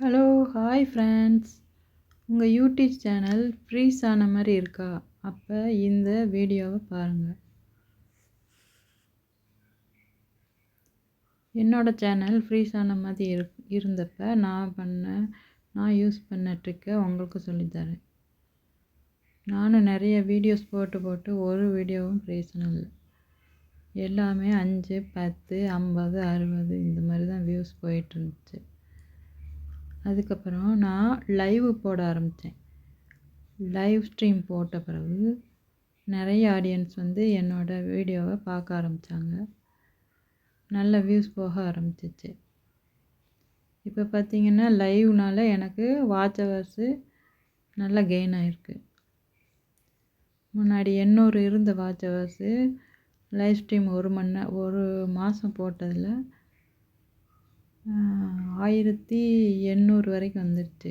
Hello hi friends உங்கள் YouTube channel freeze ஆன மாதிரி இருக்கா? அப்போ இந்த வீடியோவை பாருங்கள் என்னோடய சேனல் ஃப்ரீஸ் ஆன மாதிரி இரு இருந்தப்போ நான் பண்ண நான் யூஸ் பண்ண ட்ரிக்கை உங்களுக்கு சொல்லித்தரேன் நானும் நிறைய வீடியோஸ் போட்டு போட்டு ஒரு வீடியோவும் பிரயோசனம் இல்லை. எல்லாமே அஞ்சு பத்து ஐம்பது அறுபது இந்த மாதிரி தான் வியூஸ் போயிட்டுருந்துச்சு அதுக்கப்புறம் நான் லைவ் போட ஆரம்பித்தேன். லைவ் ஸ்ட்ரீம் போட்ட பிறகு நிறைய ஆடியன்ஸ் வந்து என்னோடய வீடியோவை பார்க்க ஆரம்பித்தாங்க நல்ல வியூஸ் போக ஆரம்பிச்சிச்சு. இப்போ பார்த்திங்கன்னா லைவ்னால் எனக்கு வாட்ச் ஹவர்ஸு நல்லா கெயின் ஆகிருக்கு முன்னாடி எண்ணூறு இருந்த வாட்ச் ஹவர்ஸு லைவ் ஸ்ட்ரீம் ஒரு மணி ஒரு மாதம் போட்டதில் ஆயிரத்தி எண்ணூறு வரைக்கும் வந்துடுச்சு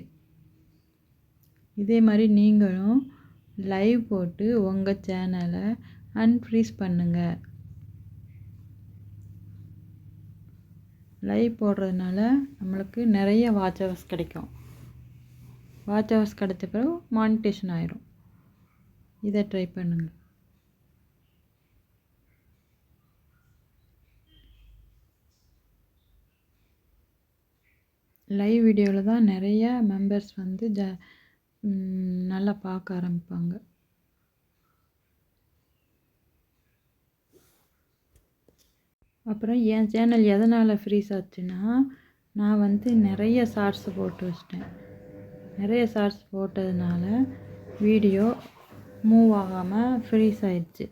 இதே மாதிரி நீங்களும் லைவ் போட்டு உங்கள் சேனலை அன்ஃப்ரீஸ் பண்ணுங்கள் லைவ் போடுறதுனால நம்மளுக்கு நிறைய வாட்ச் ஹவர்ஸ் கிடைக்கும். வாட்ச் ஹவர்ஸ் கிடைச்ச பிறகு மானிட்டேஷன் ஆயிரும். இதை ட்ரை பண்ணுங்கள் லைவ் வீடியோவில் தான் நிறைய மெம்பர்ஸ் வந்து ஜ நல்லா பார்க்க ஆரம்பிப்பாங்க. அப்புறம் என் சேனல் எதனால் ஃப்ரீஸ் ஆச்சுன்னா நான் வந்து நிறைய ஷார்ட்ஸ் போட்டு வச்சிட்டேன். நிறைய ஷார்ட்ஸ் போட்டதுனால வீடியோ மூவ் ஆகாமல் ஃப்ரீஸ் ஆயிடுச்சு.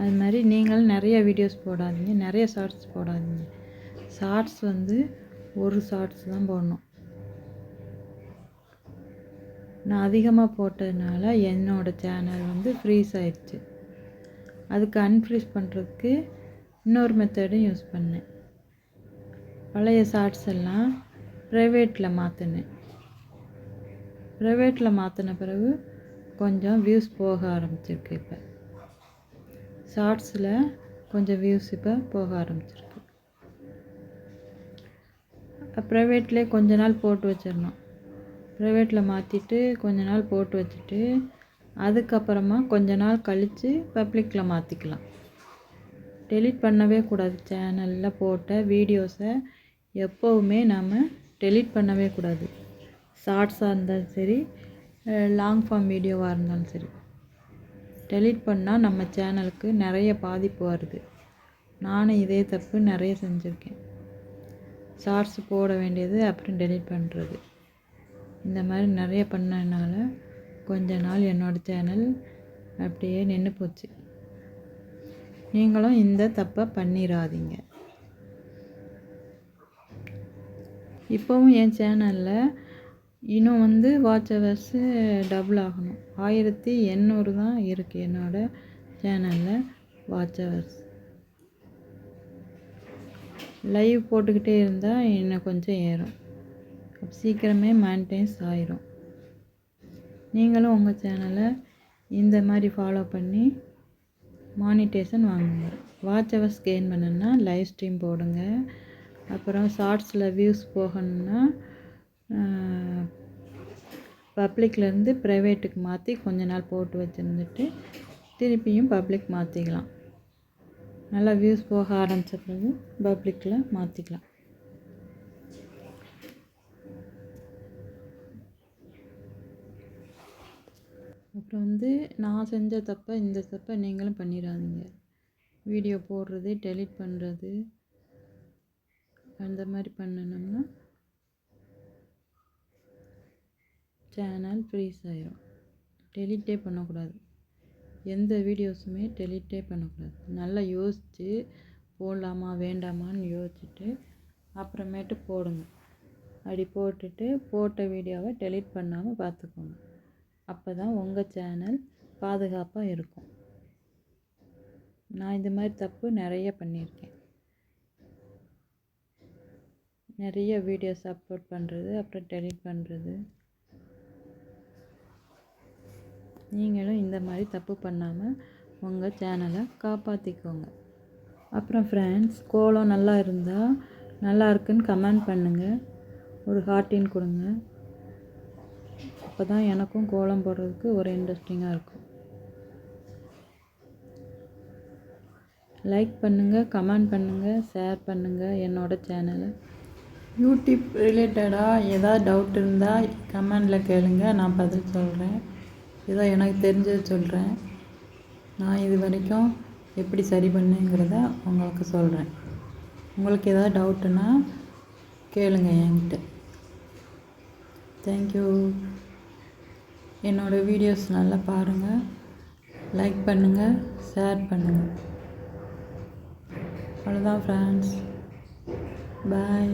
அது மாதிரி நீங்களும் நிறைய வீடியோஸ் போடாதீங்க நிறைய ஷார்ட்ஸ் போடாதீங்க. ஷார்ட்ஸ் வந்து ஒரு ஷார்ட்ஸ் தான் போடணும். நான் அதிகமாக போட்டதுனால என்னோடய சேனல் வந்து ஃப்ரீஸ் ஆயிடுச்சு. அதுக்கு அன்ஃப்ரீஸ் பண்ணுறதுக்கு இன்னொரு மெத்தடும் யூஸ் பண்ணேன். பழைய ஷார்ட்ஸ் எல்லாம் ப்ரைவேட்டில் மாற்றினேன் ப்ரைவேட்டில் மாற்றின பிறகு கொஞ்சம் வியூஸ் போக ஆரம்பிச்சிருக்கு இப்போ. ஷார்ட்ஸில் கொஞ்சம் வியூஸ் இப்போ போக ஆரம்பிச்சிருக்கு. ப்ரைவேட்லேயே கொஞ்ச நாள் போட்டு வச்சிடணும். ப்ரைவேட்டில் மாற்றிட்டு கொஞ்ச நாள் போட்டு வச்சுட்டு அதுக்கப்புறமா கொஞ்ச நாள் கழித்து பப்ளிக்கில் மாற்றிக்கலாம் டெலிட் பண்ணவே கூடாது. சேனலில் போட்ட வீடியோஸை எப்போவுமே நாம் டெலிட் பண்ணவே கூடாது. ஷார்ட்ஸாக இருந்தாலும் சரி லாங் ஃபார்ம் வீடியோவாக இருந்தாலும் சரி. டெலிட் பண்ணால் நம்ம சேனலுக்கு நிறைய பாதிப்பு வருது. நானும் இதே தப்பு நிறைய செஞ்சுருக்கேன். ஷார்ட்ஸ் போட வேண்டியது அப்புறம் டெலிட் பண்ணுறது இந்த மாதிரி நிறைய பண்ணனால கொஞ்ச நாள் என்னோடய சேனல் அப்படியே நின்று போச்சு. நீங்களும் இந்த தப்பை பண்ணிடாதீங்க இப்போவும் என் சேனலில் இன்னும் வந்து வாட்ச் ஹவர்ஸு டபுள் ஆகணும். ஆயிரத்தி எண்ணூறு தான் இருக்குது என்னோடய சேனலில் வாட்ச் ஹவர்ஸ் லைவ் போட்டுக்கிட்டே இருந்தால் இன்னும் கொஞ்சம் ஏறும். சீக்கிரமே மெயின்டைன்ஸ் ஆயிரும். நீங்களும் உங்கள் சேனலை இந்த மாதிரி ஃபாலோ பண்ணி மானிட்டேஷன் வாங்குங்க. வாட்ச் அவர்ஸ் கெயின் பண்ணணும்னா லைவ் ஸ்ட்ரீம் போடுங்க. அப்புறம் ஷார்ட்ஸில் வியூஸ் போகணுன்னா பப்ளிக்லேருந்து ப்ரைவேட்டுக்கு மாற்றி கொஞ்ச நாள் போட்டு வச்சுருந்துட்டு திருப்பியும் பப்ளிக் மாற்றிக்கலாம் நல்லா வியூஸ் போக ஆரம்பித்த பிறகு பப்ளிக்கில் மாற்றிக்கலாம் அப்புறம் வந்து நான் செஞ்ச தப்பை இந்த தப்பை நீங்களும் பண்ணிடாதீங்க. வீடியோ போடுறது டெலிட் பண்ணுறது அந்த மாதிரி பண்ணணும்னா சேனல் ஃப்ரீஸ் ஆயிரும். டெலிட்டே பண்ணக்கூடாது. எந்த வீடியோஸுமே டெலிட்டே பண்ணக்கூடாது. நல்லா யோசித்து போடலாமா வேண்டாமான்னு யோசிச்சுட்டு அப்புறமேட்டு போடுங்க. அப்படி போட்டுட்டு போட்ட வீடியோவை டெலிட் பண்ணாமல் பார்த்துக்கோங்க. அப்போ தான் உங்கள் சேனல் பாதுகாப்பாக இருக்கும். நான் இந்த மாதிரி தப்பு நிறைய பண்ணியிருக்கேன். நிறைய வீடியோஸ் அப்லோட் பண்ணுறது அப்புறம் டெலிட் பண்ணுறது நீங்களும் இந்த மாதிரி தப்பு பண்ணாமல் உங்கள் சேனலை காப்பாற்றிக்கோங்க அப்புறம் ஃப்ரெண்ட்ஸ் கோலம் நல்லா இருந்தால் நல்லா இருக்குன்னு கமெண்ட் பண்ணுங்கள் ஒரு ஹார்ட்டின் கொடுங்க. அப்போ தான் எனக்கும் கோலம் போடுறதுக்கு ஒரு இன்ட்ரெஸ்டிங்காக இருக்கும். லைக் பண்ணுங்கள் கமெண்ட் பண்ணுங்கள் ஷேர் பண்ணுங்கள் என்னோடய சேனலை யூடியூப் ரிலேட்டடாக ஏதாவது டவுட் இருந்தால் கமெண்டில் கேளுங்கள் நான் பதில் சொல்கிறேன் ஏதோ எனக்கு தெரிஞ்சது சொல்கிறேன் நான் இது வரைக்கும் எப்படி சரி பண்ணுங்கிறத உங்களுக்கு சொல்கிறேன் உங்களுக்கு ஏதாவது டவுட்டுன்னா கேளுங்க என்கிட்ட. தேங்க்யூ என்னோடய வீடியோஸ் நல்லா பாருங்கள் லைக் பண்ணுங்கள் ஷேர் பண்ணுங்கள் அவ்வளோதான் ஃப்ரெண்ட்ஸ் பாய்